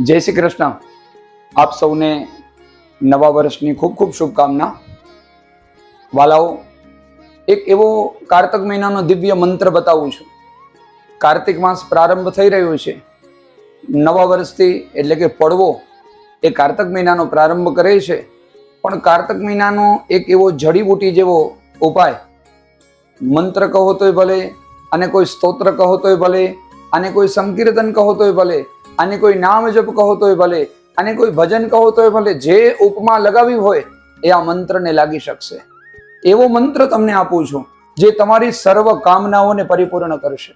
જય શ્રી કૃષ્ણ. આપ સૌને નવા વર્ષની ખૂબ ખૂબ શુભકામના. વાલાઓ, એક એવો કાર્તક મહિનાનો દિવ્ય મંત્ર બતાવું છું. કાર્તિક માસ પ્રારંભ થઈ રહ્યો છે. નવા વર્ષથી એટલે કે પડવો એ કાર્તક મહિનાનો પ્રારંભ કરે છે. પણ કાર્તક મહિનાનો એક એવો જડીબૂટી જેવો ઉપાય. મંત્ર કહો તોય ભલે, અને કોઈ સ્તોત્ર કહો તોય ભલે, અને કોઈ સંકીર્તન કહો તોય ભલે અને કોઈ નામ જપ કહો તોય ભલે, અને કોઈ ભજન કહો તોય ભલે, જે ઉપમા લગાવી હોય એ આ મંત્રને લાગી શકશે. એવો મંત્ર તમને આપું છું, જે તમારી સર્વ કામનાઓને પરિપૂર્ણ કરશે.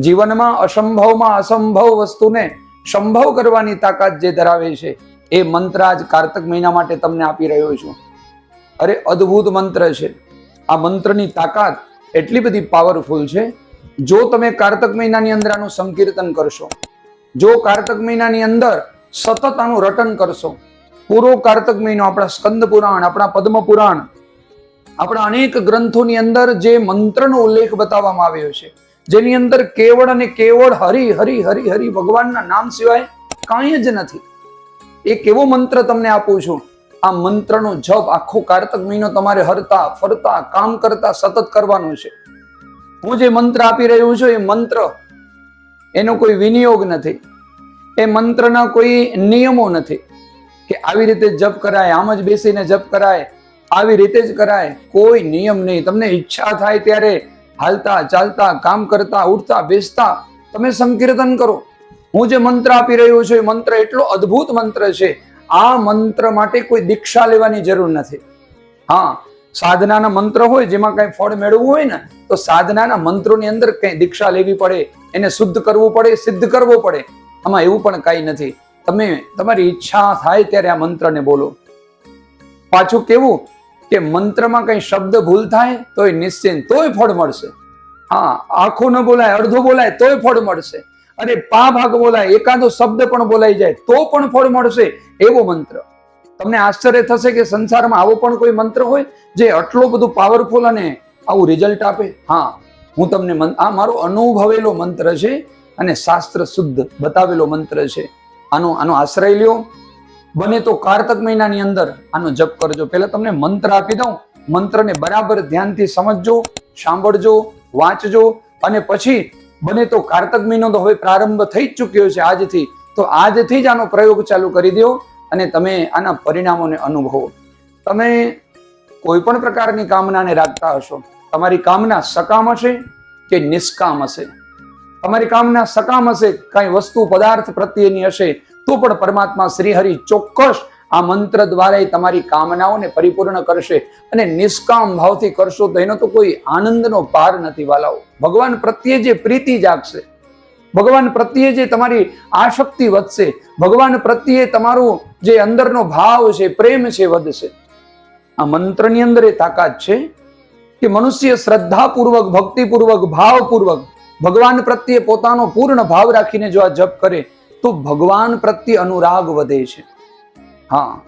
જીવનમાં અસંભવમાં અસંભવ વસ્તુને સંભવ કરવાની તાકાત જે ધરાવે છે, એ મંત્ર આજ કાર્તક મહિના માટે તમને આપી રહ્યો છું. અરે, અદ્ભુત મંત્ર છે. આ મંત્રની તાકાત એટલી બધી પાવરફુલ છે. જો તમે કાર્તક મહિનાની અંદર આનું સંકીર્તન કરશો જો કાર્તક મહિનાની અંદર સતત આનું રટન કરશો. પૂરો કાર્તક મહિનો આપણા સ્કંદ પુરાણ, આપણા પદ્મ પુરાણ, આપણા અનેક ગ્રંથોની અંદર જે મંત્રનો ઉલ્લેખ બતાવવામાં આવ્યો છે, જેની અંદર કેવળ અને કેવળ હરિ હરિ હરિ હરિ ભગવાનના નામ સિવાય કાંઈ જ નથી. એક એવો મંત્ર તમને આપું છું, આ મંત્રનો જપ આખો કાર્તક મહિનો તમારે હરતા, ફરતા, કામ કરતા સતત કરવાનું છે. હું જે મંત્ર આપી રહ્યો છું એ મંત્ર એનો કોઈ વિનિયોગ નથી. એ મંત્રના કોઈ નિયમો નથી કે આવી રીતે જપ કરાય, આમ જ બેસીને જપ કરાય, આવી રીતે જ કરાય, કોઈ નિયમ નહીં. તમને ઈચ્છા થાય ત્યારે હાલતા, ચાલતા, કામ કરતા, ઉઠતા, બેસતા, તમે સંકીર્તન કરો. હું જે મંત્ર આપી રહ્યો છું, એ મંત્ર એટલો અદ્ભુત મંત્ર છે. આ મંત્ર માટે કોઈ દીક્ષા લેવાની જરૂર નથી. હા સાધનાના મંત્ર હોય, જેમાં કઈ ફળ મેળવવું હોય ને, તો સાધનાના મંત્રોની અંદર કઈ દીક્ષા લેવી પડે, એને શુદ્ધ કરવું પડે, સિદ્ધ કરવો પડે. આમાં એવું પણ કાંઈ નથી. તમે, તમારી ઈચ્છા થાય ત્યારે આ મંત્રને બોલો. પાછું કેવું કે મંત્રમાં કઈ શબ્દ ભૂલ થાય, તોય નિશ્ચિંત, તોય ફળ મળશે. હા, આખો ન બોલાય, અડધો બોલાય, તોય ફળ મળશે. અરે પા ભાગ બોલાય, એકાદો શબ્દ પણ બોલાઈ જાય, તો પણ ફળ મળશે. એવો મંત્ર. તમને આશ્ચર્ય થશે કે સંસારમાં આવો પણ કોઈ મંત્ર હોય જે આટલો બધું પાવરફુલ અને આવું રિઝલ્ટ આપે? હા, હું તમને આ મારો અનુભવેલો મંત્ર છે અને શાસ્ત્ર શુદ્ધ બતાવેલો મંત્ર છે. આનો આનો આશ્રય લ્યો. બને તો કાર્તક મહિનાની અંદર આનો જપ કરજો. પહેલા તમને મંત્ર આપી દઉં. મંત્રને બરાબર ધ્યાનથી સમજજો, સાંભળજો, વાંચજો અને પછી બને તો કાર્તક મહિનો તો હવે પ્રારંભ થઈ જ ચૂક્યો છે આજથી. તો આજથી જ આનો પ્રયોગ ચાલુ કરી દો. અને તમે આના પરિણામોને અનુભવો. તમે કોઈ પણ પ્રકારની કામનાને રાખતા હશો, તમારી કામના સકામ હશે કે નિષ્કામ હશે? તમારી કામના સકામ હશે, કઈ વસ્તુ, પદાર્થ પ્રત્યેની હશે, તો પણ પરમાત્મા શ્રીહરિ ચોક્કસ આ મંત્ર દ્વારા તમારી કામનાઓને પરિપૂર્ણ કરશે અને નિષ્કામ ભાવથી કરશો તો એનો તો કોઈ આનંદનો પાર નથી વાલાઓ ભગવાન પ્રત્યે જે પ્રીતિ જાગશે ભગવાન પ્રત્યે જે તમારી આશક્તિ વધશે, ભગવાન પ્રત્યે તમારું જે અંદરનો ભાવ છે, પ્રેમ છે, વધશે. આ મંત્રની અંદર એ તાકાત છે કે મનુષ્ય શ્રદ્ધાપૂર્વક, ભક્તિપૂર્વક, ભાવપૂર્વક ભગવાન પ્રત્યે પોતાનો પૂર્ણ ભાવ રાખીને જો આ જપ કરે, તો ભગવાન પ્રત્યે અનુરાગ વધે છે. હા,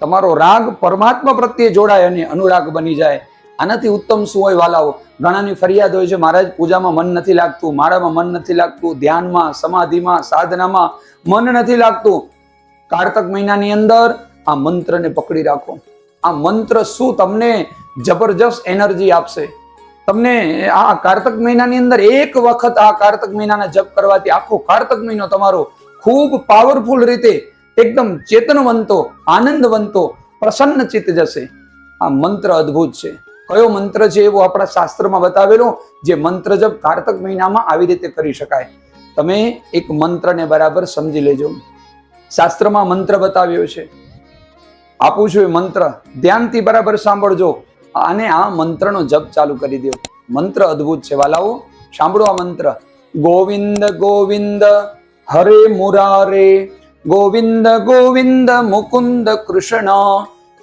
તમારો રાગ પરમાત્મા પ્રત્યે જોડાય અને અનુરાગ બની જાય. આનાથી ઉત્તમ શું હોય વાલાઓ? ઘણાની ફરિયાદ હોય છે, મહારાજ, પૂજામાં મન નથી લાગતું, માળામાં મન નથી લાગતું, ધ્યાનમાં, સમાધિમાં, સાધનામાં મન નથી લાગતું. કારતક મહિનાની અંદર આ મંત્રને પકડી રાખો. આ મંત્ર શું તમને જબરજસ્ત એનર્જી આપશે? તમને આ કારતક મહિનાની અંદર એક વખત આ કારતક મહિનાના જપ કરવાથી આખો કારતક મહિનો તમારો ખૂબ પાવરફુલ રીતે એકદમ ચેતનવંતો, આનંદવંતો, પ્રસન્ન ચિત્ત જશે. આ મંત્ર અદ્ભુત છે. કયો મંત્ર છે એવો આપણા શાસ્ત્રમાં બતાવેલો, જે મંત્ર જપ કાર્તક મહિનામાં આવી રીતે કરી શકાય. તમે એક મંત્રને બરાબર સમજી લેજો. શાસ્ત્રમાં મંત્ર બતાવ્યો છે. આપું છું એ મંત્ર, ધ્યાનથી બરાબર સાંભળજો. અને આ મંત્રનો જપ ચાલુ કરી દો. મંત્ર અદ્ભુત છે વાલાઓ. સાંભળો આ મંત્ર. ગોવિંદ ગોવિંદ, હરે મુરારે. ગોવિંદ ગોવિંદ, મુકુંદ કૃષ્ણ.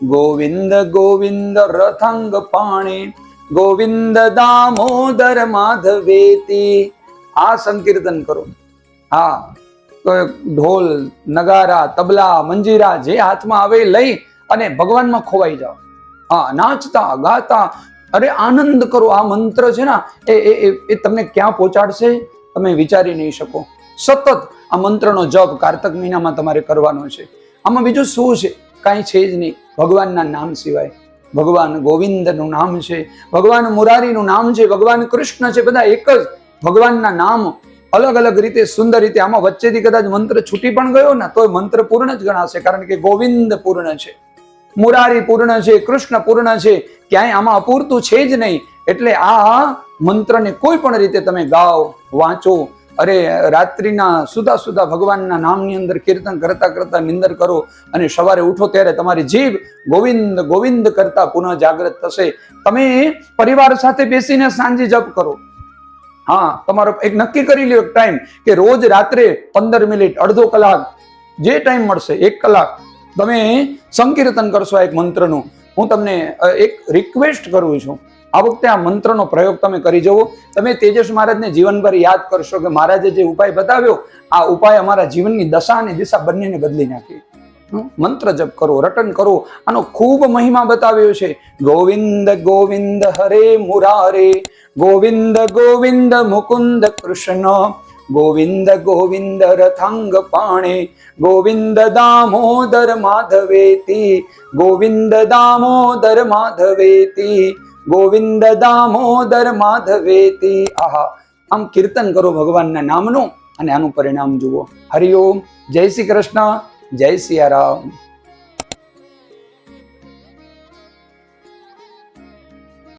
ગોવિંદ ગોવિંદ રથંગ પાણે, ગોવિંદ દામોદર માધવેતી. આ સંકીર્તન કરો. હા ઢોલ, નગારા, તબલા, મંજીરા જે હાથમાં આવે લઈ અને ભગવાનમાં ખોવાઈ જાઓ. હા, નાચતા, ગાતા, અરે આનંદ કરો. આ મંત્ર છે ને એ એ, એ- તમને ક્યાં પહોંચાડશે? તમે વિચારી નહીં શકો. સતત આ મંત્રનો જપ કારતક મહિનામાં તમારે કરવાનો છે. આમાં બીજું શું છે? કાંઈ છે જ નહીં. ભગવાનના નામ સિવાય. ભગવાન ગોવિંદનું નામ છે. ભગવાન મુરારીનું નામ છે. ભગવાન કૃષ્ણ છે. બધા એક જ ભગવાનના નામ અલગ અલગ રીતે, સુંદર રીતે આમાં વચ્ચેથી કદાચ મંત્ર છૂટી પણ ગયો ને તો મંત્ર પૂર્ણ જ ગણાશે, કારણ કે ગોવિંદ પૂર્ણ છે. મુરારી પૂર્ણ છે. કૃષ્ણ પૂર્ણ છે. ક્યાંય આમાં અપૂરતું છે જ નહીં. એટલે આ મંત્રને કોઈ પણ રીતે તમે ગાઓ, વાંચો અરે, રાત્રિના સુધા સુધા ભગવાનના નામની અંદર કીર્તન કરતા કરતા નિંદર કરો અને સવારે ઉઠો ત્યારે તમારી જીભ ગોવિંદ ગોવિંદ કરતા પુનઃ જાગૃત થશે. તમે પરિવાર સાથે બેસીને સાંજે જપ કરો. હા, તમારો એક નક્કી કરી લ્યો એક ટાઈમ કે રોજ રાત્રે પંદર મિનિટ, અડધો કલાક, જે ટાઈમ મળશે, એક કલાક, તમે સંકીર્તન કરશો એક મંત્રનું. હું તમને એક રિક્વેસ્ટ કરું છું. આ વખતે આ મંત્રનો પ્રયોગ તમે કરી જવો તમે તેજસ મહારાજને જીવનભર યાદ કરશો કે મહારાજે જે ઉપાય બતાવ્યો, આ ઉપાય અમારા જીવનની દશા અને દિશા બંનેને બદલી નાખી. મંત્ર જપ કરો, રટન કરો, આનો ખૂબ મહિમા બતાવ્યો છે. ગોવિંદ ગોવિંદ હરે મુરારે, ગોવિંદ ગોવિંદ મુકુંદ કૃષ્ણ, ગોવિંદ ગોવિંદ રથાંગ પાણે, ગોવિંદ દામોદર માધવેતી ગોવિંદ દામોદર માધવેતી ગોવિંદ દામોદર માધવેતી, આહા. આમ કીર્તન કરો ભગવાનના નામનું અને આનું પરિણામ જુઓ. હરિઓમ જય શ્રી કૃષ્ણ. જય સિયારામ.